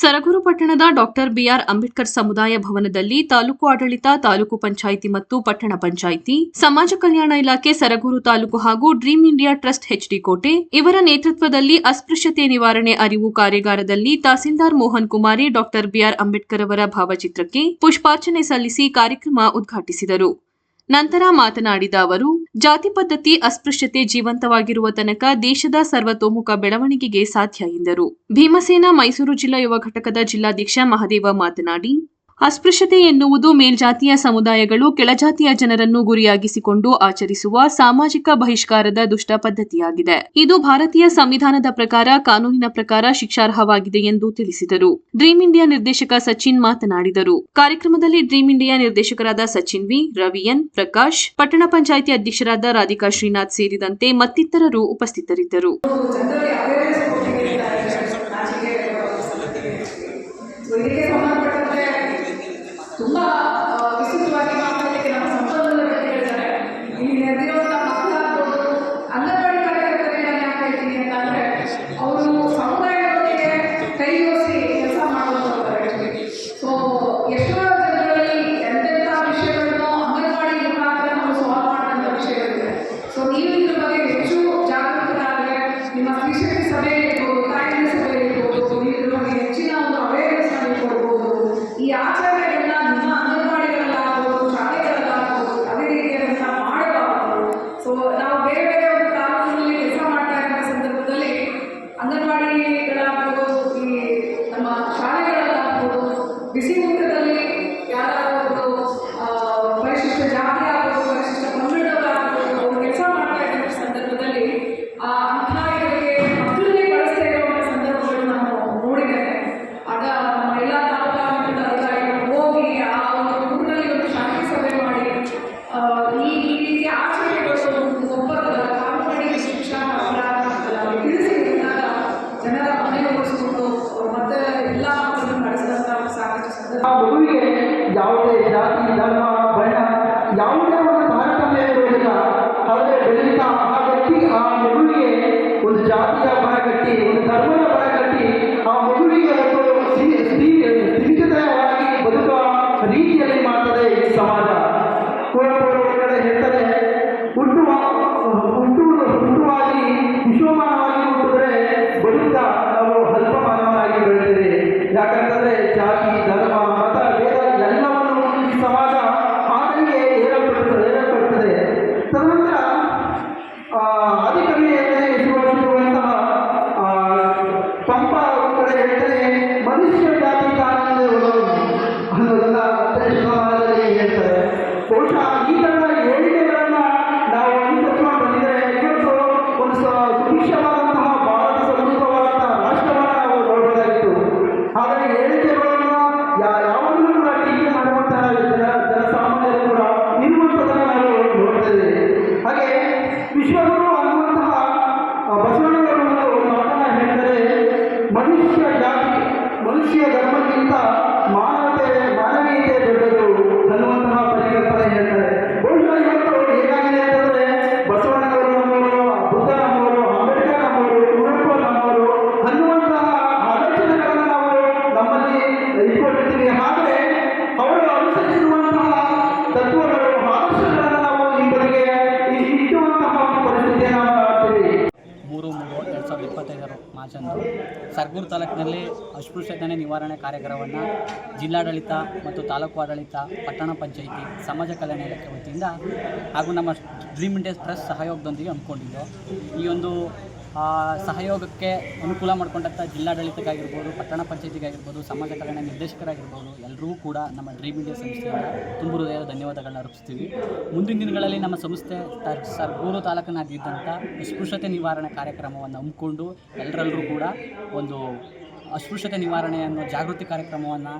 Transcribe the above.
ಸರಗೂರು ಪಟ್ಟಣದ doctor BR Ambedkar ಸಮುದಾಯ ಭವನದಲ್ಲಿ ತಾಲೂಕು ಆಡಳಿತ, ತಾಲೂಕು ಪಂಚಾಯಿತಿ ಮತ್ತು ಪಟ್ಟಣ ಪಂಚಾಯಿತಿ, ಸಮಾಜ ಕಲ್ಯಾಣ ಇಲಾಖೆ, ಸರಗೂರು ತಾಲೂಕು ಹಾಗೂ ಡ್ರೀಮ್ ಇಂಡಿಯಾ ಟ್ರಸ್ಟ್ ಎಚ್ಡಿ ಕೋಟೆ. ಇವರ ನೇತೃತ್ವದಲ್ಲಿ ಅಸ್ಪೃಶ್ಯತೆ ನಿವಾರಣೆ ಅರಿವು ಕಾರ್ಯಾಗಾರದಲ್ಲಿ ತಹಸೀಲ್ದಾರ್ ಮೋಹನ್ ಕುಮಾರಿ, ಡಾಕ್ಟರ್ ಬಿಆರ್ ಅಂಬೇಡ್ಕರ್ ಅವರ ಭಾವಚಿತ್ರಕ್ಕೆ ಪುಷ್ಪಾರ್ಚನೆ ಸಲ್ಲಿಸಿ ಕಾರ್ಯಕ್ರಮ ಉದ್ಘಾಟಿಸಿದರು. ನಂತರ ಮಾತನಾಡಿದ ಅವರು ಜಾತಿ ಪದ್ಧತಿ ಅಸ್ಪೃಶ್ಯತೆ ಜೀವಂತವಾಗಿರುವ ತನಕ ದೇಶದ ಸರ್ವತೋಮುಖ ಬೆಳವಣಿಗೆಗೆ ಸಾಧ್ಯ ಎಂದರು. ಭೀಮಸೇನ ಮೈಸೂರು ಜಿಲ್ಲಾ ಯುವ ಘಟಕದ ಜಿಲ್ಲಾಧ್ಯಕ್ಷ ಮಹದೇವ ಮಾತನಾಡಿ ಅಸ್ಪೃಶ್ಯತೆ ಎನ್ನುವುದು ಮೇಲ್ಜಾತಿಯ ಸಮುದಾಯಗಳು ಕೆಳಜಾತಿಯ ಜನರನ್ನು ಗುರಿಯಾಗಿಸಿಕೊಂಡು ಆಚರಿಸುವ ಸಾಮಾಜಿಕ ಬಹಿಷ್ಕಾರದ ದುಷ್ಟ ಪದ್ಧತಿಯಾಗಿದೆ. ಇದು ಭಾರತೀಯ ಸಂವಿಧಾನದ ಪ್ರಕಾರ ಕಾನೂನಿನ ಪ್ರಕಾರ ಶಿಕ್ಷಾರ್ಹವಾಗಿದೆ ಎಂದು ತಿಳಿಸಿದರು. ಡ್ರೀಮ್ ಇಂಡಿಯಾ ನಿರ್ದೇಶಕ ಸಚಿನ್ ಮಾತನಾಡಿದರು. ಕಾರ್ಯಕ್ರಮದಲ್ಲಿ ಡ್ರೀಮ್ ಇಂಡಿಯಾ ನಿರ್ದೇಶಕರಾದ ಸಚಿನ್ ವಿ ರವಿಯನ್ ಪ್ರಕಾಶ್, ಪಟ್ಟಣ ಪಂಚಾಯಿತಿ ಅಧ್ಯಕ್ಷರಾದ ರಾಧಿಕಾ ಶ್ರೀನಾಥ್ ಸೇರಿದಂತೆ ಮತ್ತಿತರರು ಉಪಸ್ಥಿತರಿದ್ದರು. ತುಂಬ ಊಟದಲ್ಲಿ ಯಾರಾದರೂ ಆ, ಪರಿಶಿಷ್ಟ ಜಾತಿ ಪಂಗಡಗಳಾಗ್ಬೋದು ಅವರು ಕೆಲಸ ಮಾಡ್ತಾ ಸಂದರ್ಭದಲ್ಲಿ ಆ ಇವರಿಗೆ ಮಕ್ಕಳನ್ನೇ ಬಳಸ್ತಾ ಇರುವಂಥ ನಾವು ನೋಡಿದ್ದೇವೆ. ಆಗ ಎಲ್ಲ ತಾಲೂಕಾ ಹೋಗಿ ಆ ಒಂದು ಊರಿನಲ್ಲಿ ಒಂದು ಶಾಂತಿ ಸಭೆ ಮಾಡಿ ಈ ಈ ರೀತಿಯ ಆಚರಣೆಗಳು ಕಾನೂನಿಗೆ ಶಿಕ್ಷಣ ಅಪರಾಧ ತಿಳಿಸಿ ಜನರ ಸಾಕಷ್ಟು ಸಂದರ್ಭ ಸಾವಿರದ ಇಪ್ಪತ್ತೈದರ ಸರ್ಗೂರು ತಾಲೂಕಿನಲ್ಲಿ ಅಸ್ಪೃಶ್ಯತೆ ನಿವಾರಣೆ ಕಾರ್ಯಕ್ರಮವನ್ನು ಜಿಲ್ಲಾಡಳಿತ ಮತ್ತು ತಾಲೂಕು ಆಡಳಿತ, ಪಟ್ಟಣ ಪಂಚಾಯಿತಿ, ಸಮಾಜ ಕಲ್ಯಾಣ ಇಲಾಖೆ ವತಿಯಿಂದ ಹಾಗೂ ನಮ್ಮ ಡ್ರೀಮ್ ಇಂಡಿಯಾ ಟ್ರಸ್ಟ್ ಸಹಯೋಗದೊಂದಿಗೆ ಹಮ್ಮಿಕೊಂಡಿದ್ದು. ಈ ಒಂದು ಸಹಯೋಗಕ್ಕೆ ಅನುಕೂಲ ಮಾಡಿಕೊಂಡಂಥ ಜಿಲ್ಲಾಡಳಿತಕ್ಕಾಗಿರ್ಬೋದು ಪಟ್ಟಣ ಪಂಚಾಯತಿಗಾಗಿರ್ಬೋದು, ಸಮಾಜ ಕಲ್ಯಾಣ ನಿರ್ದೇಶಕರಾಗಿರ್ಬೋದು ಎಲ್ಲರೂ ಕೂಡ ನಮ್ಮ ಡ್ರೀಮ್ ಇಂಡಿಯಾ ಸಂಸ್ಥೆಯಿಂದ ತುಂಬ ಹೃದಯದ ಧನ್ಯವಾದಗಳನ್ನ ಅರ್ಪಿಸ್ತೀವಿ. ಮುಂದಿನ ದಿನಗಳಲ್ಲಿ ನಮ್ಮ ಸಂಸ್ಥೆ ಸರ್ಗೂರು ತಾಲೂಕಿನಾದ್ಯಂತ ಅಸ್ಪೃಶ್ಯತೆ ನಿವಾರಣೆ ಕಾರ್ಯಕ್ರಮವನ್ನು ಹಮ್ಮಿಕೊಂಡು ಎಲ್ಲರಲ್ಲರೂ ಕೂಡ ಒಂದು ಅಸ್ಪೃಶ್ಯತೆ ನಿವಾರಣೆಯನ್ನು ಜಾಗೃತಿ ಕಾರ್ಯಕ್ರಮವನ್ನು